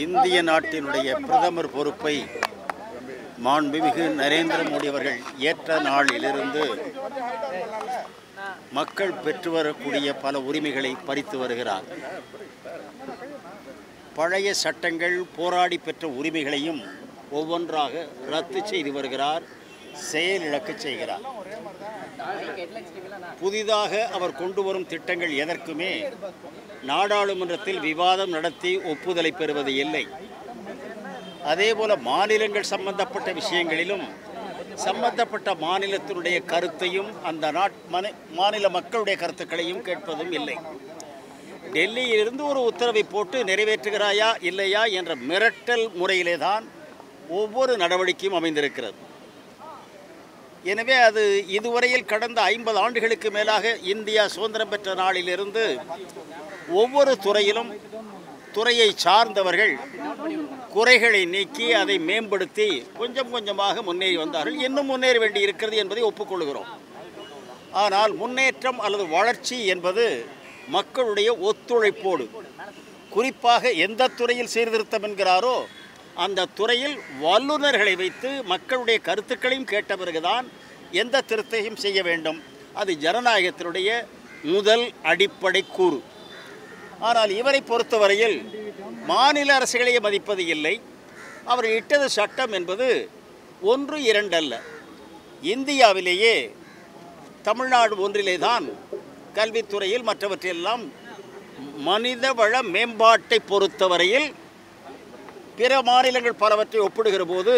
இந்திய நாட்டினுடைய பிரதமர் பொறுப்பை மாண்புமிகு நரேந்திர மோடி அவர்கள் ஏற்ற நாளிலிருந்து மக்கள் பெற்று வரக்கூடிய பல உரிமைகளை பறித்து வருகிறார். பழைய சட்டங்கள் போராடி பெற்ற உரிமைகளையும் ஒவ்வொன்றாக ரத்து செய்து வருகிறார். செயலிழக்க செய்கிறார். புதிதாக அவர் கொண்டு வரும் திட்டங்கள் எதற்குமே நாடாளுமன்றத்தில் விவாதம் நடத்தி ஒப்புதலை பெறுவது இல்லை. அதேபோல மாநிலங்கள் சம்பந்தப்பட்ட விஷயங்களிலும் சம்பந்தப்பட்ட மாநிலத்தினுடைய கருத்தையும் அந்த நாட் மாநில மக்களுடைய கருத்துக்களையும் கேட்பதும் இல்லை. டெல்லியிலிருந்து ஒரு உத்தரவை போட்டு நிறைவேற்றுகிறாயா இல்லையா என்ற மிரட்டல் முறையிலே தான் ஒவ்வொரு நடவடிக்கையும் அமைந்திருக்கிறது. எனவே அது இதுவரையில் கடந்த ஐம்பது ஆண்டுகளுக்கு மேலாக இந்தியா சுதந்திரம் பெற்ற நாளிலிருந்து ஒவ்வொரு துறையிலும் துறையை சார்ந்தவர்கள் குறைகளை நீக்கி அதை மேம்படுத்தி கொஞ்சம் கொஞ்சமாக முன்னேறி வந்தார்கள். இன்னும் முன்னேற வேண்டி இருக்கிறது என்பதை ஒப்புக்கொள்கிறோம். ஆனால் முன்னேற்றம் அல்லது வளர்ச்சி என்பது மக்களுடைய ஒத்துழைப்போடு குறிப்பாக எந்த துறையில் சீர்திருத்தம் என்கிறாரோ அந்த துறையில் வல்லுநர்களை வைத்து மக்களுடைய கருத்துக்களையும் கேட்ட பிறகுதான் எந்த திருத்தையும் செய்ய வேண்டும். அது ஜனநாயகத்தினுடைய முதல் அடிப்படை கூறு. ஆனால் இவரை பொறுத்தவரையில் மாநில அரசுகளையே மதிப்பது இல்லை. அவர் இட்டது சட்டம் என்பது ஒன்று இரண்டல்ல. இந்தியாவிலேயே தமிழ்நாடு ஒன்றிலே தான் கல்வித்துறையில் மற்றவற்றையெல்லாம் மனிதவள மேம்பாட்டை பொறுத்தவரையில் பிற மாநிலங்கள் பலவற்றை ஒப்பிடுகிற போது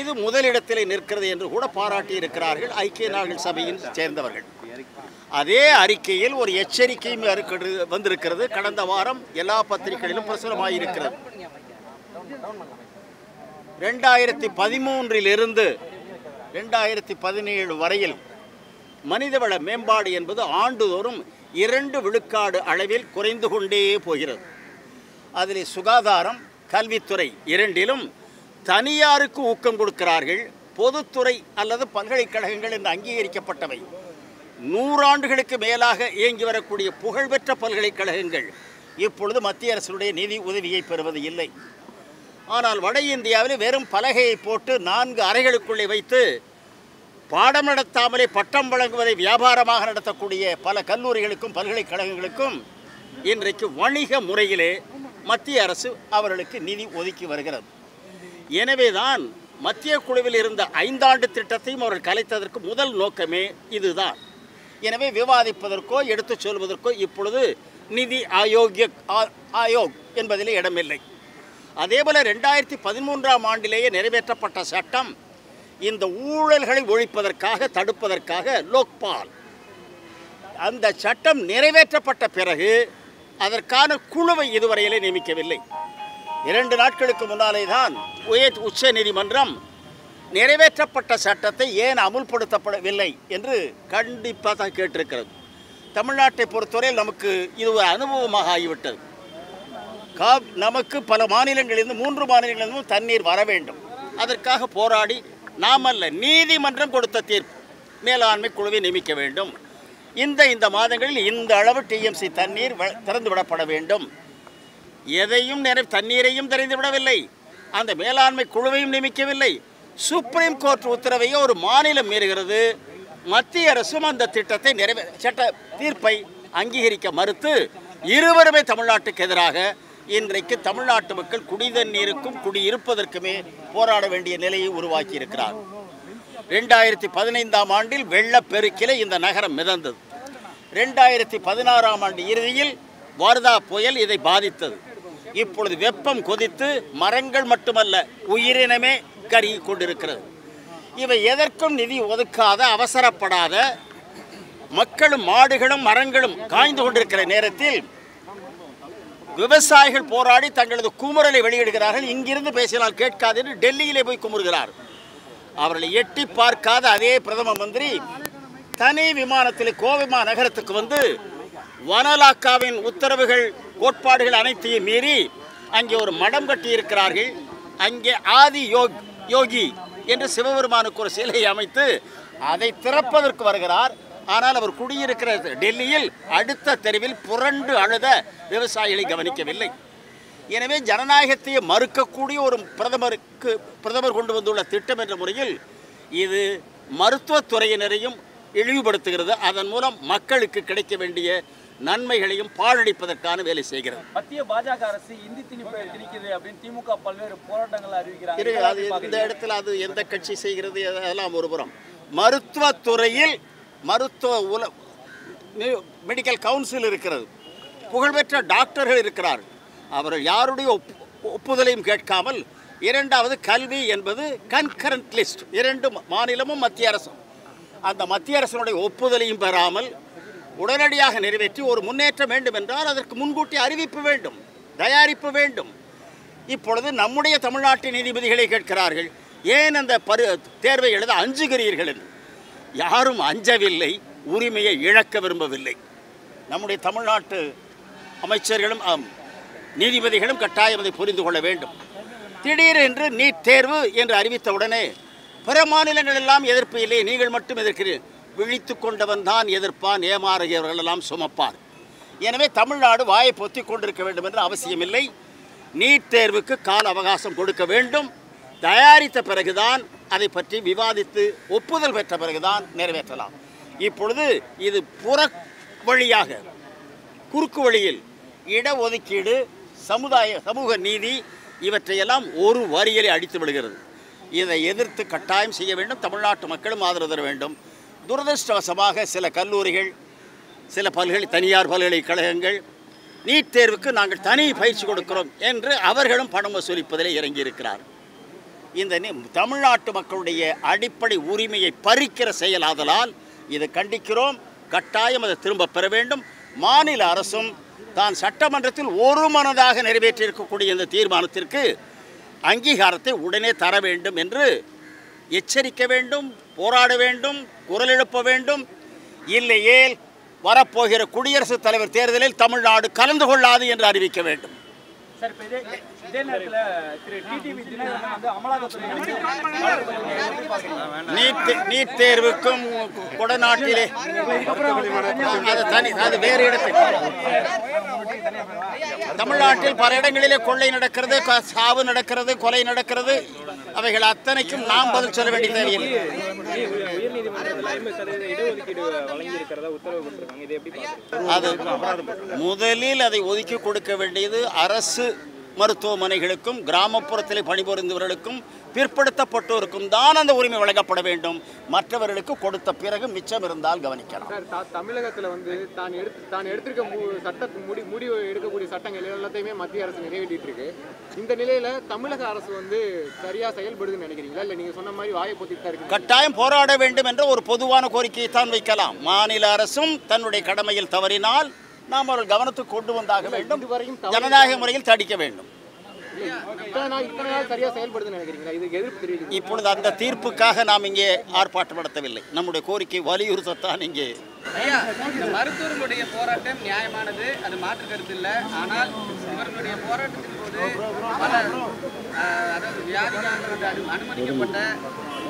இது முதலிடத்திலே நிற்கிறது என்று கூட பாராட்டி இருக்கிறார்கள் ஐக்கிய நாடுகள் சபையின் சேர்ந்தவர்கள். அதே அறிக்கையில் ஒரு எச்சரிக்கையும் வந்திருக்கிறது. கடந்த வாரம் எல்லா பத்திரிகைகளிலும் பிரசுரமாயிருக்கிறது. ரெண்டாயிரத்தி பதிமூன்றிலிருந்து ரெண்டாயிரத்தி பதினேழு வரையில் மனிதவள மேம்பாடு என்பது ஆண்டுதோறும் இரண்டு விழுக்காடு அளவில் குறைந்து கொண்டே போகிறது. அதில் சுகாதாரம் கல்வித்துறை இரண்டிலும் தனியாருக்கு ஊக்கம் கொடுக்கிறார்கள். பொதுத்துறை அல்லது பல்கலைக்கழகங்கள் என்று அங்கீகரிக்கப்பட்டவை. நூறாண்டுகளுக்கு மேலாக இயங்கி வரக்கூடிய புகழ்பெற்ற பல்கலைக்கழகங்கள் இப்பொழுது மத்திய அரசுடைய நிதி உதவியை பெறுவது இல்லை. ஆனால் வட இந்தியாவில் வெறும் பலகையை போட்டு நான்கு அறைகளுக்குள்ளே வைத்து பாடம் நடத்தாமலே பட்டம் வழங்குவதை வியாபாரமாக நடத்தக்கூடிய பல கல்லூரிகளுக்கும் பல்கலைக்கழகங்களுக்கும் இன்றைக்கு வணிக முறையிலே மத்திய அரசு அவர்களுக்கு நிதி ஒதுக்கி வருகிறது. எனவேதான் மத்திய குழுவில் இருந்த ஐந்தாண்டு திட்டத்தையும் அவர்கள் கலைத்ததற்கு முதல் நோக்கமே இதுதான். எனவே விவாதிப்பதற்கோ எடுத்துச் சொல்வதற்கோ இப்பொழுது நிதி ஆயோக்கிய ஆ- ஆயோக் என்பதிலே இடமில்லை. அதேபோல ரெண்டாயிரத்தி பதிமூன்றாம் ஆண்டிலேயே நிறைவேற்றப்பட்ட சட்டம் இந்த ஊழல்களை ஒழிப்பதற்காக தடுப்பதற்காக லோக்பால். அந்த சட்டம் நிறைவேற்றப்பட்ட பிறகு அதற்கான குழுவை இதுவரையிலே நியமிக்கவில்லை. இரண்டு நாட்களுக்கு முன்னாலே தான் உயர் உச்ச நீதிமன்றம் நிறைவேற்றப்பட்ட சட்டத்தை ஏன் அமுல்படுத்தப்படவில்லை என்று கண்டிப்பாக தான் கேட்டிருக்கிறது. தமிழ்நாட்டை பொறுத்தவரையில் நமக்கு இது ஒரு அனுபவமாக ஆகிவிட்டது. கா நமக்கு பல மாநிலங்களிலிருந்து மூன்று மாநிலங்களிலிருந்தும் தண்ணீர் வர வேண்டும். அதற்காக போராடி நாமல்ல நீதிமன்றம் கொடுத்த தீர்ப்பு. மேலாண்மை குழுவை நியமிக்க வேண்டும். இந்த இந்த மாதங்களில் இந்த அளவு டிஎம்சி தண்ணீர் வ- திறந்து விடப்பட வேண்டும். எதையும் நிறை தண்ணீரையும் திறந்து விடவில்லை. அந்த மேலாண்மை குழுவையும் நியமிக்கவில்லை. சுப்ரீம் கோர்ட் உத்தரவையோ ஒரு மாநிலம் மீறுகிறது. மத்திய அரசும் அந்த திட்டத்தை நிறைவே சட்ட தீர்ப்பை அங்கீகரிக்க மறுத்து இருவருமே தமிழ்நாட்டுக்கு எதிராக இன்றைக்கு தமிழ்நாட்டு மக்கள் குடிதண்ணீருக்கும் குடியிருப்பதற்குமே போராட வேண்டிய நிலையை உருவாக்கி இருக்கிறார் ரெண்டாயிரத்தி பதினைந்தாம் ஆண்டில் வெள்ளப்பெருக்கிலே இந்த நகரம் மிதந்தது. ரெண்டாயிரத்தி பதினாறாம் ஆண்டு இறுதியில் வார்தா புயல் இதை பாதித்தது. இப்பொழுது வெப்பம் கொதித்து மரங்கள் மட்டுமல்ல உயிரினமே கருகி கொண்டிருக்கிறது. இவை எதற்கும் நிதி ஒதுக்காத அவசரப்படாத மக்களும் மாடுகளும் மரங்களும் காய்ந்து கொண்டிருக்கிற நேரத்தில் விவசாயிகள் போராடி தங்களது குமுறலை வெளியிடுகிறார்கள். இங்கிருந்து பேசினால் கேட்காது என்று டெல்லியிலே போய் குமுறுகிறார். அவர்களை எட்டி பார்க்காத அதே பிரதம மந்திரி தனி விமானத்தில் கோவிமா நகரத்துக்கு வந்து வனலாக்காவின் உத்தரவுகள் கோட்பாடுகள் அனைத்தையும் மீறி அங்கே ஒரு மடம் கட்டி இருக்கிறார்கள் அங்கே ஆதி யோக் யோகி என்று சிவபெருமானுக்கு ஒரு சிலையை அமைத்து அதை திறப்பதற்கு வருகிறார். ஆனால் அவர் குடியிருக்கிற டெல்லியில் அடுத்த தெருவில் புரண்டு அழுத விவசாயிகளை கவனிக்கவில்லை. எனவே ஜனநாயகத்தையே மறுக்கக்கூடிய ஒரு பிரதமருக்கு பிரதமர் கொண்டு வந்துள்ள திட்டம் என்ற முறையில் இது மருத்துவத்துறையினரையும் இழிவுபடுத்துகிறது. அதன் மூலம் மக்களுக்கு கிடைக்க வேண்டிய நன்மைகளையும் பாழடிப்பதற்கான வேலை செய்கிறது. மத்திய பாஜக அரசு இந்தி திணிப்பை திணிக்குது அப்படின்னு திமுக பல்வேறு போராட்டங்கள் இதெல்லாம் அது இந்த? இடத்துல அது எந்த கட்சி செய்கிறது அதெல்லாம் ஒரு புறம். மருத்துவத்துறையில் மருத்துவ உல மெடிக்கல் கவுன்சில் இருக்கிறது. புகழ்பெற்ற டாக்டர்கள் இருக்கிறார்கள் அவர்கள் யாருடைய ஒப்பு- ஒப்புதலையும் கேட்காமல் இரண்டாவது கல்வி என்பது கன்கரண்ட் லிஸ்ட் இரண்டு மாநிலமும் மத்திய அரசும். அந்த மத்திய அரசினுடைய ஒப்புதலையும் பெறாமல் உடனடியாக நிறைவேற்றி ஒரு முன்னேற்றம் வேண்டும் என்றால் அதற்கு முன்கூட்டி அறிவிப்பு வேண்டும் தயாரிப்பு வேண்டும். இப்பொழுது நம்முடைய தமிழ்நாட்டு நீதிபதிகளை கேட்கிறார்கள் ஏன் அந்த பரு தேர்வை எழுத அஞ்சுகிறீர்கள்? என்று. யாரும் அஞ்சவில்லை உரிமையை இழக்க விரும்பவில்லை. நம்முடைய தமிழ்நாட்டு அமைச்சர்களும் நீதிபதிகளும் கட்டாயம் அதை புரிந்து கொள்ள வேண்டும். திடீரென்று நீட் தேர்வு என்று அறிவித்தவுடனே பிற மாநிலங்கள் எல்லாம் எதிர்ப்பு இல்லை நீங்கள் மட்டும் எதிர்க்கிறீர்கள். விழித்து கொண்டவன் தான் எதிர்ப்பான் ஏமாறுகிறவர்கள் எல்லாம் சுமப்பார். எனவே தமிழ்நாடு வாயை பொத்தி கொண்டிருக்க வேண்டும் என்ற அவசியமில்லை நீட் தேர்வுக்கு கால அவகாசம் கொடுக்க வேண்டும். தயாரித்த பிறகுதான் அதை பற்றி விவாதித்து ஒப்புதல் பெற்ற பிறகுதான் நிறைவேற்றலாம். இப்பொழுது இது புற வழியாக குறுக்கு வழியில் இடஒதுக்கீடு சமுதாய சமூக நீதி இவற்றையெல்லாம் ஒரு வரியிலே அடித்து விடுகிறது. இதை எதிர்த்து கட்டாயம் செய்ய வேண்டும் தமிழ்நாட்டு மக்களும் ஆதரவு தர வேண்டும். துரதிருஷ்டவசமாக சில கல்லூரிகள் சில பல்கலை தனியார் பல்கலைக்கழகங்கள் நீட் தேர்வுக்கு நாங்கள் தனி பயிற்சி கொடுக்கிறோம் என்று அவர்களும் பணம் வசூலிப்பதிலே இறங்கியிருக்கிறார். இந்த தமிழ்நாட்டு மக்களுடைய அடிப்படை உரிமையை பறிக்கிற செயலாதலால் இதை கண்டிக்கிறோம். கட்டாயம் அதை திரும்ப பெற வேண்டும். மாநில அரசும் தான் சட்டமன்றத்தில் ஒரு மனதாக நிறைவேற்றியிருக்கக்கூடிய இந்த தீர்மானத்திற்கு அங்கீகாரத்தை உடனே தர வேண்டும் என்று எச்சரிக்க வேண்டும் போராட வேண்டும் குரல் எழுப்ப வேண்டும். இல்லையேல் வரப்போகிற குடியரசுத் தலைவர் தேர்தலில் தமிழ்நாடு கலந்து கொள்ளாது என்று அறிவிக்க வேண்டும். சார் இப்போ இதே இதே நேரத்தில் திரு டிடிவி தினகரன் வந்து அமலாக்கத்துறை நீட் நீட் தேர்வுக்கும் கொடநாட்டிலே அது தனி அது வேறு இடத்தில். தமிழ்நாட்டில் பல இடங்களிலே கொள்ளை நடக்கிறது சாவு நடக்கிறது கொலை நடக்கிறது. அவைகள் அத்தனைக்கும் நாம் பதில் சொல்ல வேண்டிய தேவையில்லை உத்தரவு அது முதலில் அதை ஒதுக்கி கொடுக்க வேண்டியது அரசு மருத்துவமனைகளுக்கும் கிராமப்புறத்தில் பணிபுரிந்தவர்களுக்கும் பிற்படுத்தப்பட்டோருக்கும் தான் அந்த உரிமை வழங்கப்பட வேண்டும். மற்றவர்களுக்கு கொடுத்த பிறகு மிச்சம் இருந்தால் கவனிக்கலாம். தமிழகத்துல வந்து தான் எடுத்து தான் எடுத்திருக்க சட்ட முடி முடிவு எடுக்கக்கூடிய சட்டங்கள் எல்லாத்தையுமே மத்திய அரசு நிறைவேற்றிட்டு இருக்கு இந்த நிலையில தமிழக அரசு வந்து சரியா செயல்படுதுன்னு நினைக்கிறீங்களா? இல்ல நீங்க சொன்ன மாதிரி வாயை தான் இருக்கு கட்டாயம் போராட வேண்டும் என்ற ஒரு பொதுவான கோரிக்கையை தான் வைக்கலாம். மாநில அரசும் தன்னுடைய கடமையில் தவறினால் நாம் அவர்கள் கவனத்துக்கு கொண்டு வந்தாக வேண்டும். ஜனநாயக முறையில் தடிக்க வேண்டும். இத்தனை நாள் இத்தனை நாள் சரியா செயல்படுதுன்னு நினைக்கிறீங்களா? இதுக்கு எதிர்ப்பு தெரிவிக்கிறீங்க இப்பொழுது அந்த தீர்ப்புக்காக நாம் இங்கே ஆர்ப்பாட்டம் நடத்தவில்லை நம்முடைய கோரிக்கை வலியுறுத்தத்தான் இங்கே. மருத்துவர்களுடைய போராட்டம் நியாயமானது அது மாற்று கருத்து இல்லை. ஆனால் இவர்களுடைய போராட்டத்தின் போது அதாவது வியாதிகாரர்கள் அனு- அனுமதிக்கப்பட்ட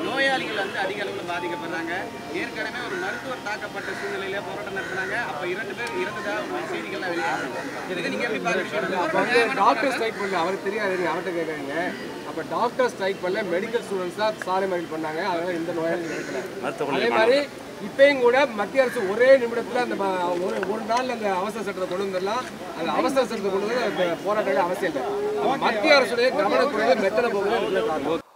நோயாளிகள் வந்து அதிக அளவில் பாதிக்கப்படுறாங்க. ஏற்கனவே ஒரு மருத்துவர் தாக்கப்பட்ட சூழ்நிலையில போராட்டம் நடத்துனாங்க. அப்ப இரண்டு பேர் இறந்ததா ஒரு செய்திகள்லாம் பாக்குறீங்க டாக்டர் ஸ்ட்ரைக் பண்ணல. அவருக்கு தெரியாது. அவர்கிட்ட கேட்குறீங்க அப்ப டாக்டர் ஸ்ட்ரைக் பண்ணல. மெடிக்கல் ஸ்டூடெண்ட்ஸ் தான் சாலை மறியல் பண்ணாங்க. அதனால இந்த நோயாளி கிடைக்கல அதே மாதிரி இப்பயும் கூட மத்திய அரசு ஒரே நிமிடத்துல அந்த ஒரு ஒரு நாள்ல அந்த அவசர சட்டத்தை கொண்டு வந்துடலாம். அந்த அவசர சட்டத்தை கொண்டு வந்து போராட்டமே அவசியம் இல்லை. மத்திய அரசுடைய கவனக்குறைவு மெத்தனை போகுது காரணம்.